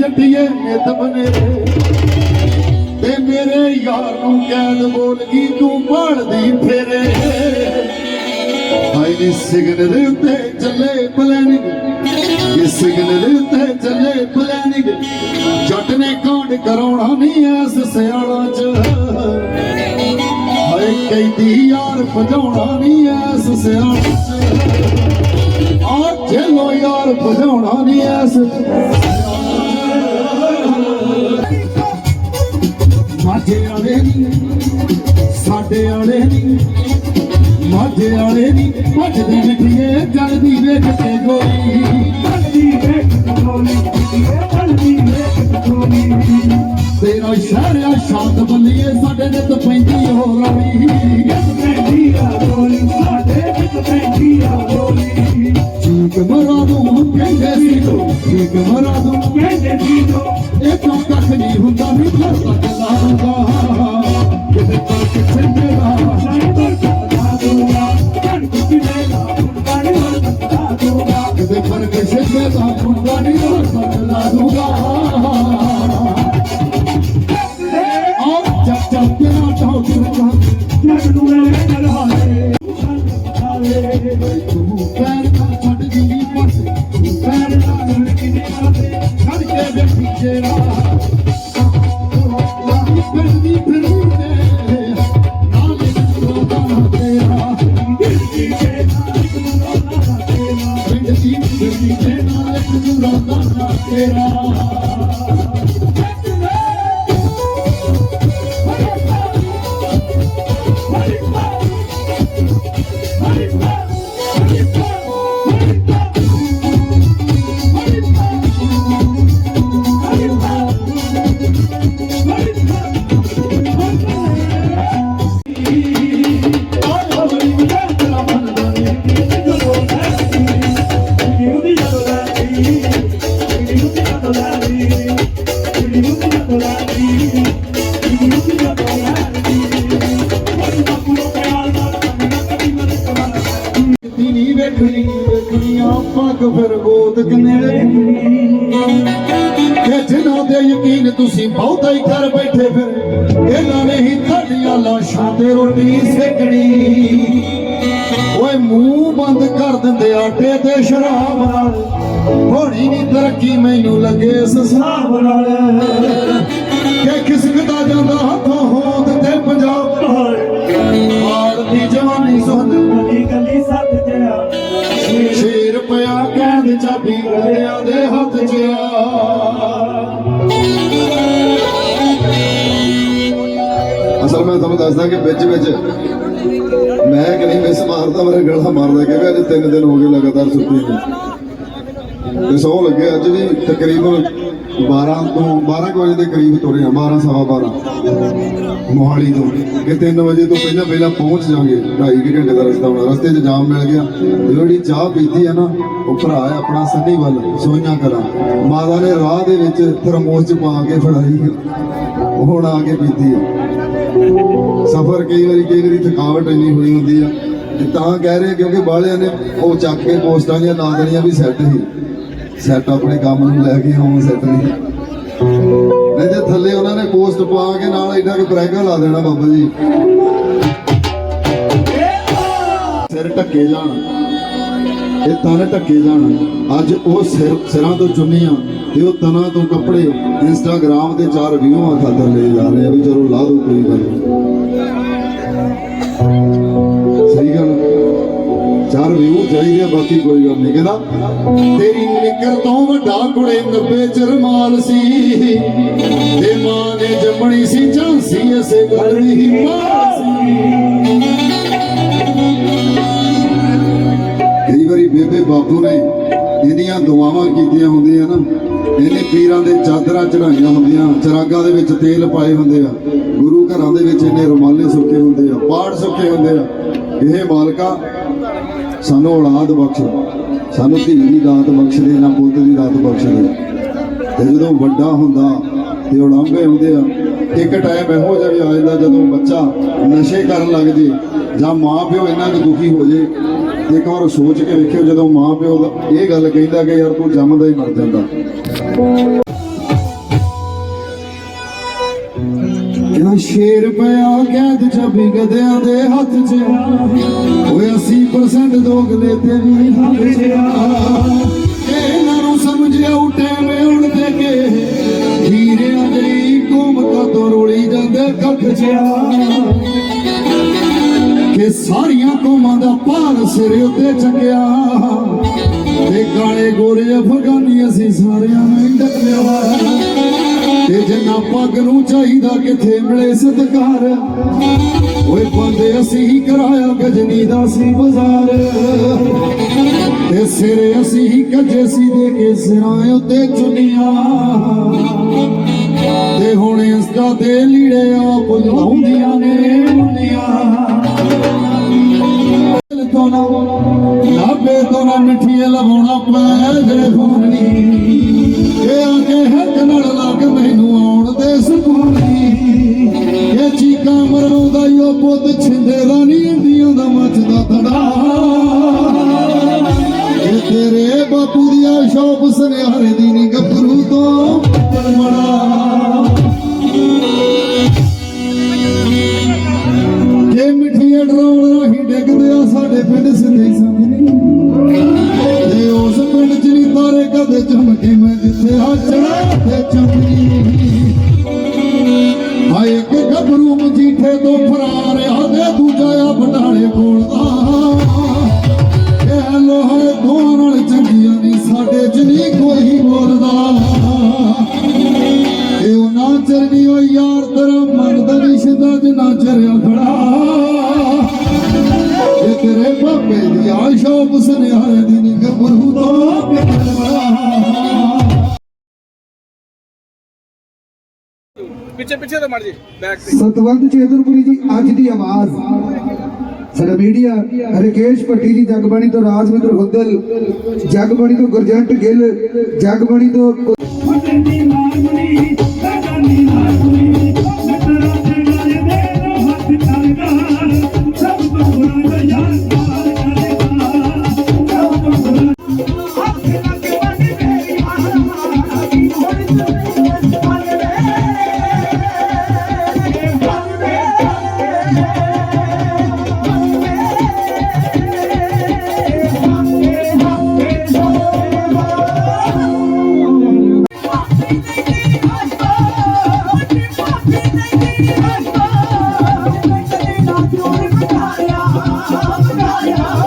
ਜੱਟੀਏ ਨਿਤ ਬਨੇ ਤੇ ਮੇਰੇ ਯਾਰ ਨੂੰ ਕੈਦ ਬੋਲ ਗਈ, ਤੂੰ ਪੜਦੀ ਫੇਰੇ। ਹਾਈ ਨੀ ਸਿਗਨਲ ਉੱਤੇ ਚੱਲੇ ਪਲੈਨਿੰਗ ਇਹ ਸਿਗਨਲ ਉੱਤੇ ਚੱਲੇ ਪਲੈਨਿੰਗ ਜੱਟ ਨੇ ਕਾਂਡ ਕਰਾਉਣਾ ਨਹੀਂ ਐਸ ਸਿਆਣਾ ਚ। ਹਾਏ ਕਹਿੰਦੀ ਯਾਰ ਭਜਾਉਣਾ ਨਹੀਂ ਐਸ ਸਿਆਣਾ ਚ। ਆ ਚਲੋ ਯਾਰ ਭਜਾਉਣਾ ਨਹੀਂ ਐਸ ਮਾਝੇ ਵਾਲੇ ਸਾਡੇ ਵਾਲੇ ਮਾਝੇ ਵਾਲੇ ਭੱਜਦੀ ਮਿੱਠੀਏ ਜਲਦੀ ਵੇਖ ਕੇ ਗੋਰੀ ਤੇਰਾ ਸ਼ਹਿਰ ਆ ਸ਼ਾਂਤ ਬੱਲੀਏ ਸਾਡੇ ਨਿਤ ਪੈਂਦੀ ਹੋ ਰਵੀ ਚੀਕ ਮਰਾ ਦੂੰ ਕਹਿੰਦੇ ਸੀ ਤੂੰ ਚੀਕ ਮਰਾ ਹੋ ਸਕਦਾ ਦੂਗਾ ਆਹ ਚੱਕ ਚੱਕ ਕੇ ਨਾ ਟਾਉ ਤੂੰ ਪੈਰ ਨਾਲ ਛੱਡ ਦੀ ਪਾਸੇ ਪੈਰ ਨਾਲ ਛੱਡ ਕੇ ਬੈਠੀ ਜਿਹੜਾ ਲਾਹੀ तेरा ਵੇਖਣੀਆਂ ਪੱਗ ਫਿਰ ਗੋਤ ਕਿਨੇ ਕਿ ਜਿਨ੍ਹਾਂ ਦੇ ਯਕੀਨ ਤੁਸੀਂ ਬਹੁਤਾ ਹੀ ਕਰ ਬੈਠੇ ਫਿਰ ਇਹਨਾਂ ਨੇ ਹੀ ਤੁਹਾਡੀਆਂ ਲਾਸ਼ਾਂ ਤੇ ਰੋਟੀ ਸੇਕਣੀ। ਓਏ ਮੂੰਹ ਬੰਦ ਕਰ ਦਿੰਦੇ ਆਟੇ ਤੇ ਸ਼ਰਾਬ ਨਾਲ। ਹੋਣੀ ਨਹੀਂ ਤਰੱਕੀ ਮੈਨੂੰ ਲੱਗੇ ਇਸ ਹਿਸਾਬ ਨਾਲ। ਕਿ ਖਿਸਕਦਾ ਜਾਂਦਾ ਹੱਥੋਂ ਹੋਂਦ ਤੇ ਪੰਜਾਬ। ਹਾਲ ਦੀ ਜਵਾਨੀ ਸੁਣ। ਸ਼ੇਰ ਦੱਸਦਾ ਕਿ ਵਿੱਚ ਵਿੱਚ ਮੈਂ ਕਿ ਮਿਸ ਮਾਰਦਾ ਮੇਰੇ ਗਲਾ ਮਾਰਦਾ ਕਿ ਅੱਜ ਤਿੰਨ ਦਿਨ ਹੋ ਗਏ ਲਗਾਤਾਰ ਸੁੱਤੀ ਨਹੀਂ ਤੇ ਸੌ ਲੱਗੇ, ਅੱਜ ਵੀ ਤਕਰੀਬਨ 12 ਤੋਂ 12 ਵਜੇ ਦੇ ਕਰੀਬ ਤੁਰੇ ਆ 12 ਸਵਾ 12 ਮੋਹਾਲੀ ਤੋਂ ਕਿ 3 ਵਜੇ ਤੋਂ ਪਹਿਲਾਂ ਪਹਿਲਾਂ ਪਹੁੰਚ ਜਾਾਂਗੇ 2.5 ਘੰਟੇ ਦਾ ਰਸਤਾ ਹੋਣਾ। ਰਸਤੇ 'ਚ ਜਾਮ ਮਿਲ ਗਿਆ। ਜਿਹੜੀ ਚਾਹ ਪੀਤੀ ਹੈ ਨਾ, ਉਹ ਭਰਾ ਹੈ ਆਪਣਾ ਸੰਨੀ ਵੱਲ, ਸੋਈਆਂ ਕਰਾਂ। ਮਾਤਾ ਨੇ ਰਾਹ ਦੇ ਵਿੱਚ ਥਰਮੋਸ 'ਚ ਪਾ ਕੇ ਫੜਾਈ। ਹੁਣ ਆ ਕੇ ਪੀਤੀ ਹੈ। ਸਫਰ ਕਈ ਵਾਰੀ ਕਈ ਵਾਰੀ ਥਕਾਵਟ ਇੰਨੀ ਹੋਈ ਹੁੰਦੀ ਆ ਤੇ ਤਾਂ ਕਹਿ ਰਹੇ ਕਿਉਂਕਿ ਬਾਹਲਿਆਂ ਨੇ ਉਹ ਚੱਕ ਕੇ ਪੋਸਟਾਂ ਦੀਆਂ ਲਾ ਦੇਣੀਆਂ ਵੀ ਸੈੱਟ ਹੀ ਸੈੱਟ ਆਪਣੇ ਕੰਮ ਨੂੰ ਲੈ ਕੇ ਆਉਂ ਸੈੱਟ ਨਹੀਂ ਨਹੀਂ ਤੇ ਥੱਲੇ ਉਹਨਾਂ ਨੇ ਪੋਸਟ ਪਾ ਕੇ ਨਾਲ ਐਡਾ ਕਿ ਬ੍ਰੈਗਾ ਲਾ ਦੇਣਾ ਬਾਬਾ ਜੀ। ਸਿਰ ਢੱਕੇ ਜਾਣ। ਇਹ ਤਨ ਢੱਕੇ ਜਾਣ। ਅੱਜ ਉਹ ਸਿਰ ਸਿਰਾਂ ਤੋਂ ਚੁੰਨੀਆਂ। ਤੇ ਉਹ ਤਨਾਂ ਤੋਂ ਕੱਪੜੇ ਇੰਸਟਾਗ੍ਰਾਮ ਤੇ ਚਾਰ ਵਿਊਆਂ ਖਾਤਰ ਲੈ ਜਾ ਰਹੇ ਆ ਵੀ ਚਲੋ ਲਾ ਦੋ ਕੋਈ ਗੱਲ ਨੀ। ਸਹੀ ਗੱਲ। ਚਾਰ ਵਿਊ ਚਾਹੀਦੇ ਬਾਕੀ ਕੋਈ ਗੱਲ ਨਹੀਂ। ਕਹਿੰਦਾ, ਤੇਰੀ ਨਿਕਰ ਤੋਂ ਵੱਡਾ ਕੁੜੇ 90 ਚ ਰਮਾਲ ਸੀ। ਤੇ ਮਾਂ ਨੇ ਜੰਮਣੀ ਸੀ, ਝਾਂਸੀ ਐਸੇ ਗੱਲ ਮਾਂ ਸੀ। ਕਈ ਵਾਰੀ ਬੇਬੇ ਬਾਪੂ ਨੇ ਇਹਦੀਆਂ ਦੁਆਵਾਂ ਕੀਤੀਆਂ ਹੁੰਦੀਆਂ ਨਾ ਇਹਨੇ ਪੀਰਾਂ ਦੇ ਚਾਦਰਾਂ ਚੜਾਈਆਂ ਹੁੰਦੀਆਂ, ਚਰਾਗਾ ਦੇ ਵਿੱਚ ਤੇਲ ਪਾਏ ਹੁੰਦੇ ਆ। ਗੁਰੂ ਘਰਾਂ ਦੇ ਵਿੱਚ ਇੰਨੇ ਰੁਮਾਲੇ ਸੁੱਕੇ ਹੁੰਦੇ ਆ, ਪਾੜ ਸੁੱਕੇ ਹੁੰਦੇ ਆ। ਇਹ ਮਾਲਕਾ ਸਾਨੂੰ ਔਲਾਦ ਬਖਸ਼। ਸਾਨੂੰ ਧੀ ਦੀ ਦਾਤ ਬਖਸ਼ ਦੇ ਨਾ ਪੁੱਤ ਦੀ ਦਾਤ ਬਖਸ਼ ਦੇ ਤੇ ਜਦੋਂ ਵੱਡਾ ਹੁੰਦਾ ਤੇ ਉਲਾਂਭੇ ਹੁੰਦੇ ਆ ਇੱਕ ਟਾਈਮ ਇਹੋ ਜਿਹਾ ਵੀ ਆ ਜਾਂਦਾ ਜਦੋਂ ਬੱਚਾ ਨਸ਼ੇ ਕਰਨ ਲੱਗ ਜੇ ਜਾਂ ਮਾਂ ਪਿਓ ਇੰਨਾ ਦੁਖੀ ਹੋ ਜੇ, ਇੱਕ ਵਾਰ ਸੋਚ ਕੇ ਵੇਖਿਓ ਜਦੋਂ ਮਾਂ ਇਹ ਗੱਲ ਕਹਿੰਦਾ ਕਿ ਯਾਰ ਤੂੰ ਜੰਮਦਾ ਹੀ ਮਰ ਜਾਂਦਾ। ਕਿਹੜਾ ਸ਼ੇਰ ਪਿਆ ਕੈਦ ਚ ਵਿਗਦਿਆਂ ਦੇ ਹੱਥ 'ਚ ਓਏ 80% ਦੋਗਲੇ ਤੇ ਵੀ ਹੱਥ 'ਚ ਕੱਖ ਕਿ ਸਾਰੀਆਂ ਕੌਮਾਂ ਦਾ ਭਾਰ ਸਿਰ ਉੱਤੇ ਚੱਕਿਆ। ਤੇ ਕਾਲੇ ਗੋਰੇ ਅਫਗਾਨੀ ਅਸੀਂ ਸਾਰਿਆਂ ਨੂੰ ਡੱਕਿਆ ਤੇ ਜਿੰਨਾ ਪੱਗ ਨੂੰ ਚਾਹੀਦਾ ਕਿਥੇ ਮਿਲੇ ਸਤਕਾਰ। ਓਏ ਬੰਦੇ, ਅਸੀਂ ਹੀ ਕਰਾਇਆ ਗਜਨੀ ਦਾ ਸੀ ਬਾਜ਼ਾਰ। ਤੇ ਸਿਰੇ ਅਸੀਂ ਹੀ ਕੱਜੇ ਸੀ ਦੇ ਕੇ ਸਿਰਾਂ ਉੱਤੇ ਚੁੰਨੀਆਂ। ਤੇ ਹੁਣ ਇਸਦਾ ਤੇ ਲੀੜੇ ਆਪ ਲਾਉਂਦੀਆਂ ਨੇ ਮੁੰਨੀਆਂ। ਤੋਂ ਨਾ, ਲਾਬੇ ਤੋਂ ਨਾ ਮਿੱਠੀਏ ਲਵਾਉਣਾ ਪੈ ਜੇ ਫੋਨਣੀ ਇਹ ਆ ਕੇ ਹੱਕ ਨਾਲ ਲੱਗ ਮੈਨੂੰ ਆਉਣ ਦੇ ਸਕੂਨੀ। ਇਹ ਚੀਕਾਂ ਮਰਾਉਂਦਾ ਈ ਉਹ ਪੁੱਤ ਛਿੰਦੇ ਦਾ ਨਹੀਂ ਇੰਡੀਆਂ ਦਾ ਮੱਚਦਾ ਤੜਾ। ਇਹ ਤੇਰੇ ਬਾਪੂ ਦੀ ਆ ਸ਼ੌਪ ਸੁਨਿਆਰੇ ਦੀ ਨੀ ਗੱਭਰੂ ਤੋਂ ਪਰਮੜਾ ਨੀ ਤਾਰੇ ਕਦੇ ਚਮਕੇ ਜਿੱਥੇ ਆਚੜਾ ਤੇ ਚਮਕੀ ਹਾਏ ਇੱਕ ਗੱਭਰੂ ਮਜੀਠੇ ਤੋਂ ਫਰਾਰ ਆ, ਤੇ ਦੂਜਾ ਆ ਬਟਾਲੇ ਕੋਲ ਦਾ। ਇਹ ਲੋਹੇ ਦੋਹਾਂ ਨਾਲ ਚੰਗੀਆਂ ਨਹੀਂ, ਸਾਡੇ ਚ ਨਹੀਂ ਕੋਈ ਬੋਲਦਾ। ਇਹ ਉਹ ਚਰਨੀ ਓ ਯਾਰ ਤੇਰਾ ਮਨ ਦਾ ਸਿੱਧਾ ਜਿਨਾ ਚਰਿਆ ਖੜਾ। ਇਹ ਤੇਰੇ ਬਾਪੇ ਦੀ ਆਸ਼ਾ ਸੁਨਿਆਰੇ ਦੀ ਨੀ ਗੱਭਰੂ ਤੋਂ ਪਿਆਰਾ ਪਿੱਛੇ ਪਿੱਛੇ ਤੋਂ ਮੜ ਜੀ ਬੈਕ ਤੇ। ਸਤਵੰਤ ਚੇਤਨਪੁਰੀ ਜੀ ਅੱਜ ਦੀ ਆਵਾਜ਼। ਸਾਡਾ ਮੀਡੀਆ ਰਕੇਸ਼ ਭੱਟੀ ਜੀ ਜਗਬਾਣੀ ਤੋਂ ਰਾਜਵਿੰਦਰ ਹੁੱਦਲ ਜਗਬਾਣੀ ਤੋਂ ਗੁਰਜੰਟ ਗਿੱਲ ਜਗਬਾਣੀ ਤੋਂ Hare